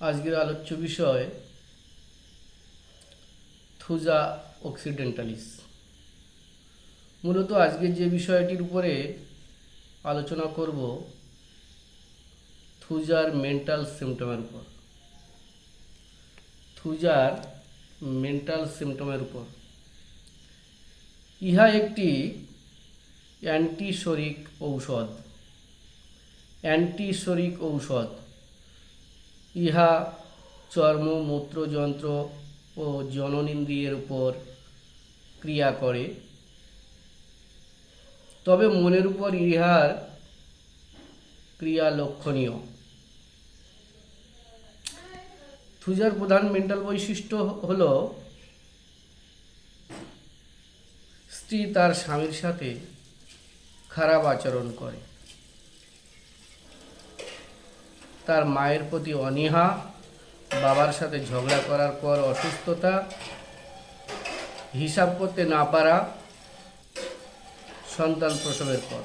আজকের আলোচ্য বিষয় থুজা অক্সিডেন্টালিস। মূলত আজকের যে বিষয়টির উপরে আলোচনা করব থুজার মেন্টাল সিমটমের উপর। থুজার মেন্টাল সিমটমের উপর। ইহা একটি অ্যান্টিশরিক ঔষধ। অ্যান্টিশরিক ঔষধ। ইহা চর্ম মূত্রযন্ত্র ও জননেন্দ্রিয়ের উপর ক্রিয়া করে। তবে মনের উপর ইহার ক্রিয়া লক্ষণীয়। থুজার প্রধান মেন্টাল বৈশিষ্ট্য হল, স্ত্রী তার স্বামীর সাথে খারাপ আচরণ করে। তার মায়ের প্রতি অনীহা, বাবার সাথে ঝগড়া করার পর অসুস্থতা, হিসাব করতে না পারা, সন্তান প্রসবের পর।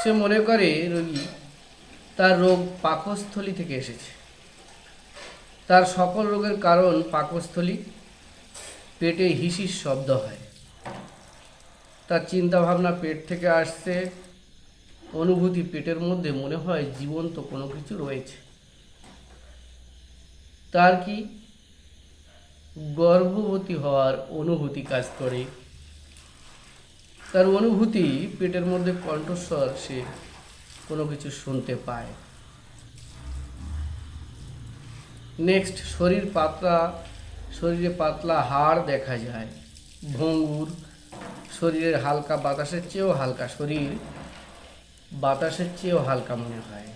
সে মনে করে, রোগী, তার রোগ পাকস্থলী থেকে এসেছে। তার সকল রোগের কারণ পাকস্থলী, পেটে হিসির শব্দ হয়। তার চিন্তাভাবনা পেট থেকে আসছে অনুভূতি পেটের মধ্যে মনে হয় জীবন্ত কোনো কিছু রয়েছে। তার কি? গর্ভবতী হওয়ার অনুভূতি কাজ করে। তার অনুভূতি পেটের মধ্যে কণ্ঠস্বর সে কোনো কিছু শুনতে পায়। নেক্সট শরীর পাতলা, শরীরে পাতলা হাড় দেখা যায়। ভঙ্গুর, শরীরের হালকা বাতাসের চেয়েও হালকা শরীর বাতাসের চেয়েও হালকা মনে হয়।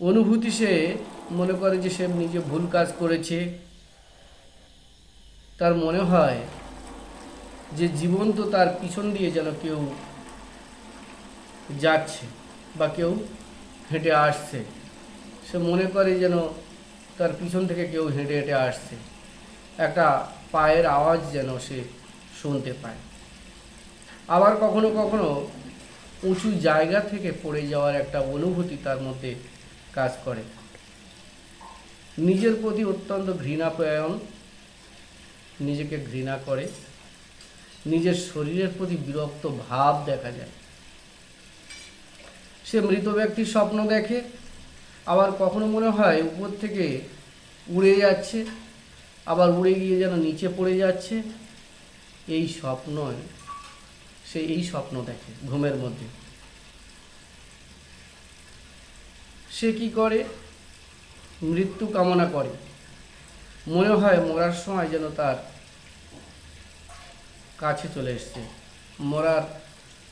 অনুভূতি সে মনে করে যে সে নিজে ভুল কাজ করেছে। তার মনে হয় যে জীবন তো তার পিছন দিয়ে যেন কেউ যাচ্ছে বা কেউ হেঁটে আসছে। সে মনে করে যেন তার পিছন থেকে কেউ হেঁটে হেঁটে আসছে। একটা পায়ের আওয়াজ যেন সে শুনতে পায়। আবার কখনো কখনো উঁচু জায়গা থেকে পড়ে যাওয়ার একটা অনুভূতি তার মধ্যে কাজ করে। নিজের প্রতি অত্যন্ত ঘৃণা প্রয়ণ নিজেকে ঘৃণা করে, নিজের শরীরের প্রতি বিরক্ত ভাব দেখা যায়। সে মৃত ব্যক্তির স্বপ্ন দেখে, আবার কখনো মনে হয় উপর থেকে উড়ে যাচ্ছে, আবার উড়ে গিয়ে যেন নিচে পড়ে যাচ্ছে। এই স্বপ্ন সে এই স্বপ্ন দেখে, ঘুমের মধ্যে। সে কি করে? মৃত্যু কামনা করে। মনে হয় মরার সময় যেন তার কাছে চলে এসছে। মরার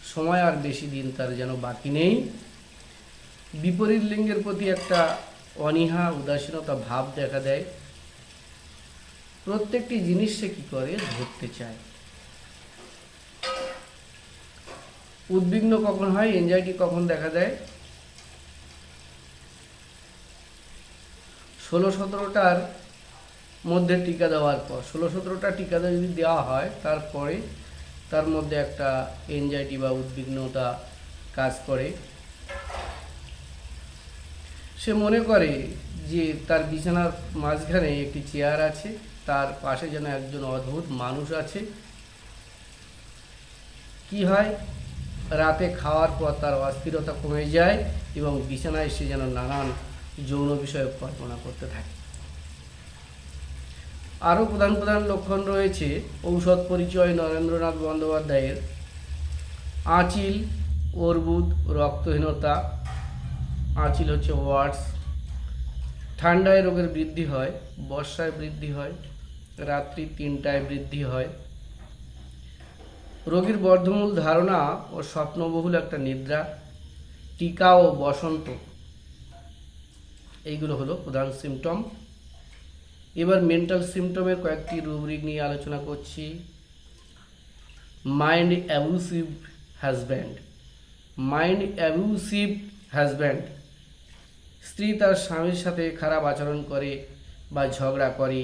সময় আর বেশি দিন তার যেন বাকি নেই। বিপরীত লিঙ্গের প্রতি একটা অনীহা, উদাসীনতা ভাব দেখা দেয়। প্রত্যেকটি জিনিস সে কী করে ধরতে চায়? উদ্বিগ্ন কখন হয় এনজাইটি কখন দেখা দেয়? ষোলো সতেরোটার মধ্যে টিকা দেওয়ার পর, ষোলো সতেরোটা টিকা যদি দেওয়া হয়, তারপরে তার মধ্যে একটা এনজাইটি বা উদ্বিগ্নতা কাজ করে। সে মনে করে যে তার বিছানার মাঝখানে একটি চেয়ার আছে, তার পাশে যেন একজন অদ্ভুত মানুষ আছে। কি হয়? রাতে খাওয়ার পর তার অস্থিরতা কমে যায় এবং বিছানায় সে যেন নানান যৌন বিষয়ে কল্পনা করতে থাকে। আরও প্রধান প্রধান লক্ষণ রয়েছে ঔষধ পরিচয় নরেন্দ্রনাথ বন্দ্যোপাধ্যায়ের। আঁচিল, অর্বুদ, রক্তহীনতা, আঁচিল হচ্ছে ওয়ার্ডস। ঠান্ডায় রোগের বৃদ্ধি হয়, বর্ষায় বৃদ্ধি হয়, রাত্রি তিনটায় বৃদ্ধি হয়। রোগীর বর্ধমূল ধারণা ও স্বপ্নবহুল একটা নিদ্রা, টিকা ও বসন্ত। এইগুলো হলো প্রধান সিমটম এবার মেন্টাল সিমটমের কয়েকটি রুব্রিক নিয়ে আলোচনা করছি। Mind abusive husband mind abusive husband স্ত্রী তার স্বামীর সাথে খারাপ আচরণ করে বা ঝগড়া করে।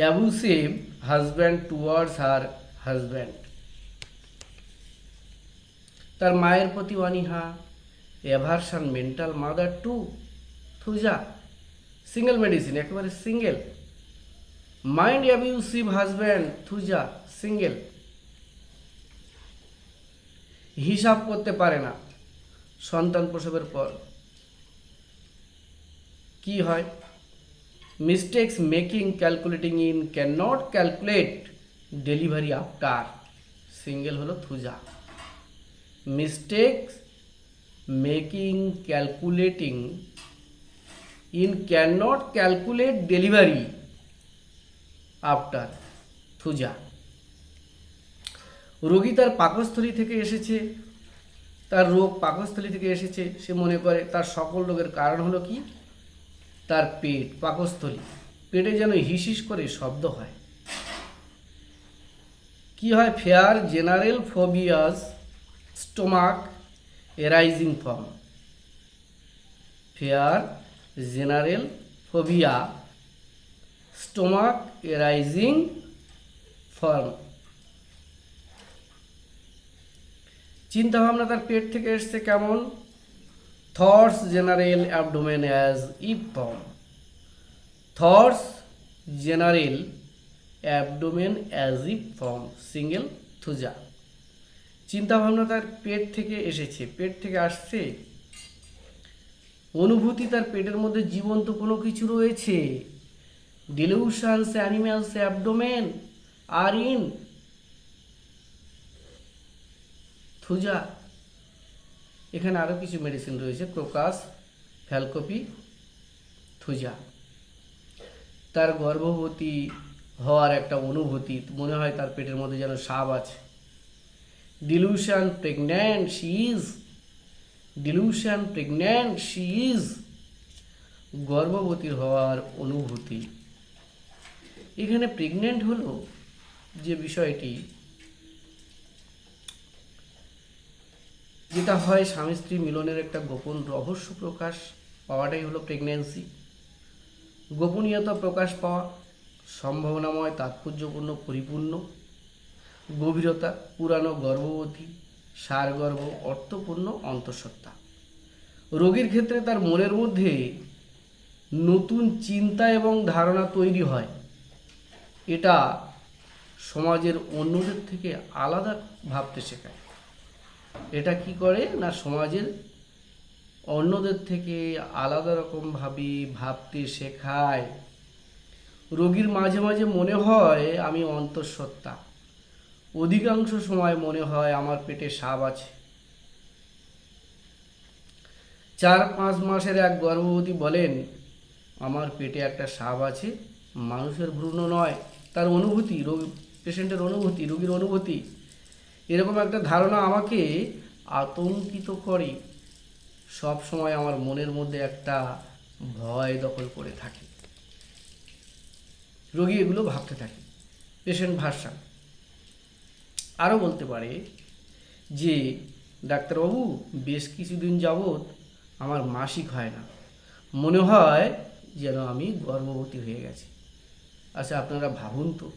Abusive husband towards her husband তার মায়ের প্রতি অনীহা aversion mental mother to thuja single medicine একেবারে single mind abusive husband thuja single হিসাব করতে পারে না, সন্তান প্রসবের পর। কি হয়? Mistakes making calculating in can not calculate delivery after, single হলো thuja. Mistakes making calculating in can not calculate delivery after thuja. রোগী তার পাকস্থলী থেকে এসেছে, তার রোগ পাকস্থলী থেকে এসেছে, সে মনে করে তার সকল রোগের কারণ হলো কি? তার পেট, পাকস্থলী। পেটে যেন হিসিস করে শব্দ হয়। কি হয়? Fear general phobias stomach arising from fear general phobia stomach arising from চিন্তা ভাবনা তার পেট থেকে এসছে কেমন? Thoughts general abdomen as if from thoughts general abdomen as if from, single thuja. চিন্তা ভাবনা তার পেট থেকে এসেছে, পেট থেকে আসছে। অনুভূতি তার পেটের মধ্যে জীবন্ত কোনো কিছু রয়েছে। Delusions animals, abdomen are in thuja. এখানে আরও কিছু মেডিসিন রয়েছে ক্রোকাস ফ্যালকপি, থুজা। তার গর্ভবতী হওয়ার একটা অনুভূতি, মনে হয় তার পেটের মধ্যে যেন সাপ আছে। Delusion pregnant she is delusion pregnant she is গর্ভবতীর হওয়ার অনুভূতি। এখানে প্রেগন্যান্ট হলো যে বিষয়টি, যেটা হয় স্বামী স্ত্রী মিলনের একটা গোপন রহস্য প্রকাশ পাওয়াটাই হলো প্রেগন্যান্সি গোপনীয়তা প্রকাশ পাওয়া। সম্ভাবনাময়, তাৎপর্যপূর্ণ, পরিপূর্ণ, গভীরতা, পুরানো গর্ভবতী, সারগর্ভ, অর্থপূর্ণ, অন্তঃসত্ত্বা। রোগীর ক্ষেত্রে তার মনের মধ্যে নতুন চিন্তা এবং ধারণা তৈরি হয়। এটা সমাজের অন্যদের থেকে আলাদা ভাবতে শেখায়। এটা কি করে না সমাজের অন্যদের থেকে আলাদা রকমভাবে ভাবতে শেখায়? রোগীর মাঝে মাঝে মনে হয় আমি অন্তঃসত্ত্বা। অধিকাংশ সময় মনে হয় আমার পেটে সাপ আছে। চার পাঁচ মাসের এক গর্ভবতী বলেন, আমার পেটে একটা সাপ আছে, মানুষের ভ্রূণ নয়। তার অনুভূতি, রোগী, পেশেন্টের অনুভূতি, রোগীর অনুভূতি, এরকম একটা ধারণা আমাকে আতঙ্কিত করে। সব সময় আমার মনের মধ্যে একটা ভয় দখল করে থাকে। রোগী এগুলো ভাবতে থাকে। পেশেন্ট ভাষা আরও বলতে পারে যে, ডাক্তারবাবু, বেশ কিছুদিন যাবৎ আমার মাসিক হয় না। মনে হয় যেন আমি গর্ভবতী হয়ে গেছি। আচ্ছা আপনারা ভাবুন তো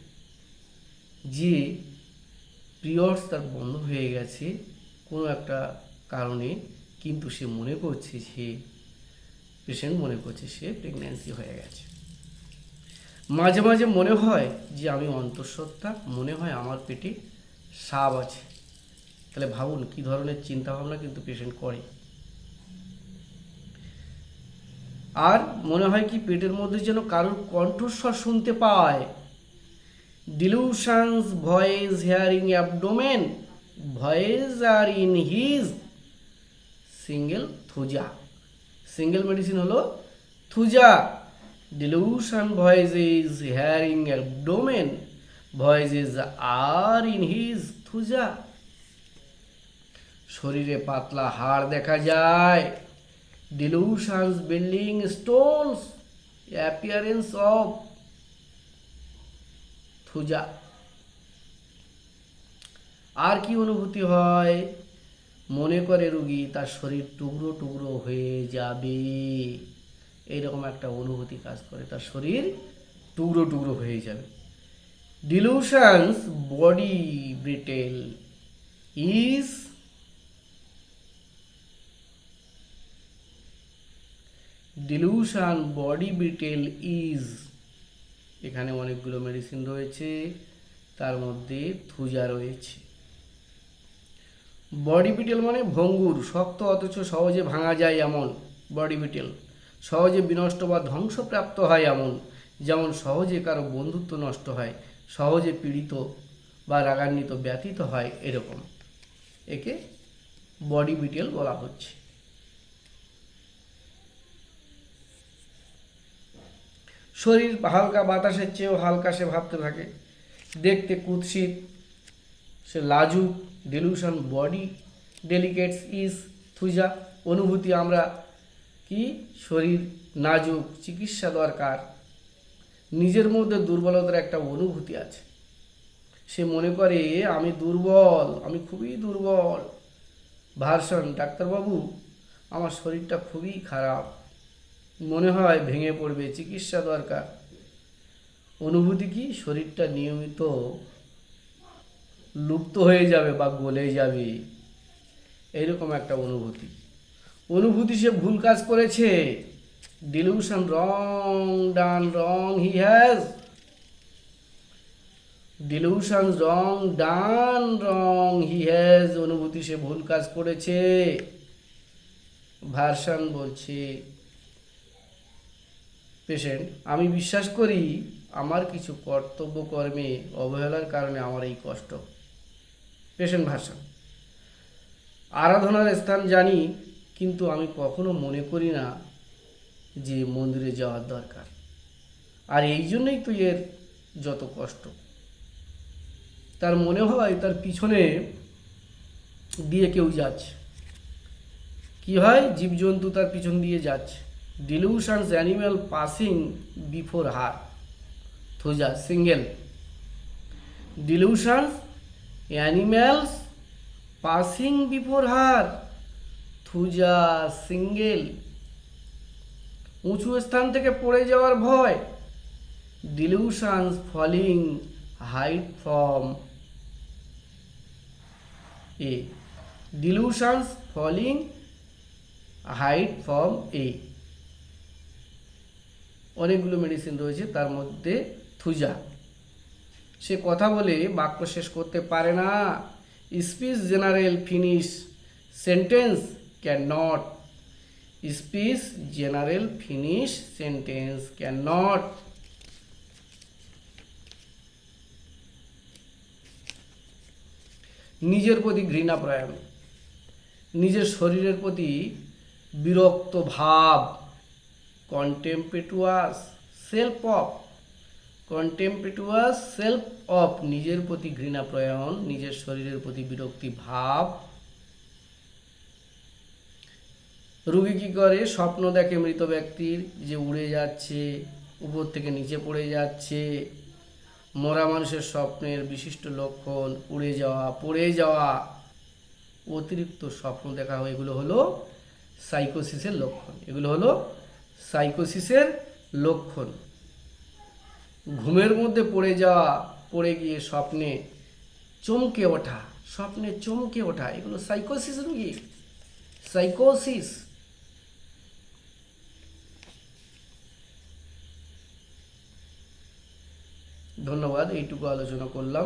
যে পিরিয়ডস তার বন্ধ হয়ে গেছে কোনো একটা কারণে, কিন্তু সে মনে করছে সে পেশেন্ট মনে করছে সে প্রেগন্যান্সি হয়ে গেছে। মাঝে মাঝে মনে হয় যে আমি অন্তঃসত্ত্বা, মনে হয় আমার পেটে সাপ আছে। তাহলে ভাবুন কি ধরনের চিন্তা ভাবনা কিন্তু পেশেন্ট করে। আর মনে হয় কি পেটের মধ্যে যেন কারোর কণ্ঠস্বর শুনতে পায়। Delusions voice hearing abdomen voice are in his single thuja single medicine হলো thuja is hearing abdomen voice is are in his thuja শরীরে পাতলা হাড় দেখা যায়। Delusions building stones appearance of thuja আর কি অনুভূতি হয়? মনে করে রুগী, তার শরীর টুকরো টুকরো হয়ে যাবে। এইরকম একটা অনুভূতি কাজ করে। তার শরীর টুকরো টুকরো হয়ে যাবে। Delusions body brittle is delusion body brittle is এখানে অনেকগুলো মেডিসিন রয়েছে, তার মধ্যে থুজা রয়েছে। বডি বিটেল মানে ভঙ্গুর, শক্ত অথচ সহজে ভাঙা যায় এমন। বডি বিটেল সহজে বিনষ্ট বা ধ্বংসপ্রাপ্ত হয় এমন, যেমন সহজে কারও বন্ধুত্ব নষ্ট হয়, সহজে পীড়িত বা রাগান্বিত ব্যতীত হয় এরকম। একে বডি বিটেল বলা হচ্ছে। শরীর হালকা বাতাসের চেয়েও হালকা সে ভাবতে থাকে। দেখতে কুৎসিত, সে লাজুক delusion body delicates is thuja অনুভূতি আমরা কি? শরীর, নাজুক, চিকিৎসা দরকার। নিজের মধ্যে দুর্বলতার একটা অনুভূতি আছে। সে মনে করে, আমি দুর্বল, আমি খুবই দুর্বল। ভার্সন, ডাক্তারবাবু, আমার শরীরটা খুবই খারাপ। মনে হয় ভেঙে পড়বে, চিকিৎসা দরকার। অনুভূতি কি? শরীরটা নিয়মিত লুপ্ত হয়ে যাবে বা গলে যাবে। এইরকম একটা অনুভূতি। অনুভূতি সে ভুল কাজ করেছে। Delusion wrong done wrong he has delusion wrong done wrong he has অনুভূতি সে ভুল কাজ করেছে। ভার্সন বলছে পেশেন্ট আমি বিশ্বাস করি আমার কিছু কর্তব্য কর্মে অবহেলার কারণে আমার এই কষ্ট। পেশেন্ট ভাষা আরাধনার স্থান জানি কিন্তু আমি কখনো মনে করি না যে মন্দিরে যাওয়ার দরকার। আর এই জন্যই তো এর যত কষ্ট। তার মনে হয় তার পিছনে দিয়ে কেউ যাচ্ছে। কি হয়? জীবজন্তু তার পিছন দিয়ে যাচ্ছে। Delusions animal passing before her thuja single delusions animals passing before her thuja single. উঁচু স্থান থেকে পড়ে যাওয়ার ভয়। Delusions falling height from a delusions falling height from a অনেকগুলো মেডিসিন রয়েছে, তার মধ্যে থুজা সে কথা বলে বাক্য শেষ করতে পারে না। Speech general finish sentence speech general finish sentence can not নিজের প্রতি ঘৃণা প্রয়াণ, নিজের শরীরের প্রতি বিরক্ত ভাব contemptuous self of contemptuous self of নিজের প্রতি ঘৃণা প্রয়ণ, নিজের শরীরের প্রতি বিরক্তি ভাব রুগী কি করে? স্বপ্ন দেখে মৃত ব্যক্তির যে উড়ে যাচ্ছে, উপর থেকে নিচে পড়ে যাচ্ছে, মরা মানুষের স্বপ্নের বিশিষ্ট লক্ষণ, উড়ে যাওয়া, পড়ে যাওয়া। অতিরিক্ত স্বপ্ন দেখা হয়, এগুলো হলো সাইকোসিসের লক্ষণ। এগুলো হলো সাইকোসিসের লক্ষণ। ঘুমের মধ্যে পড়ে যাওয়া, পড়ে গিয়ে স্বপ্নে চমকে ওঠা, স্বপ্নে চমকে ওঠা, এগুলো সাইকোসিস রুগী সাইকোসিস। ধন্যবাদ এইটুকু আলোচনা করলাম।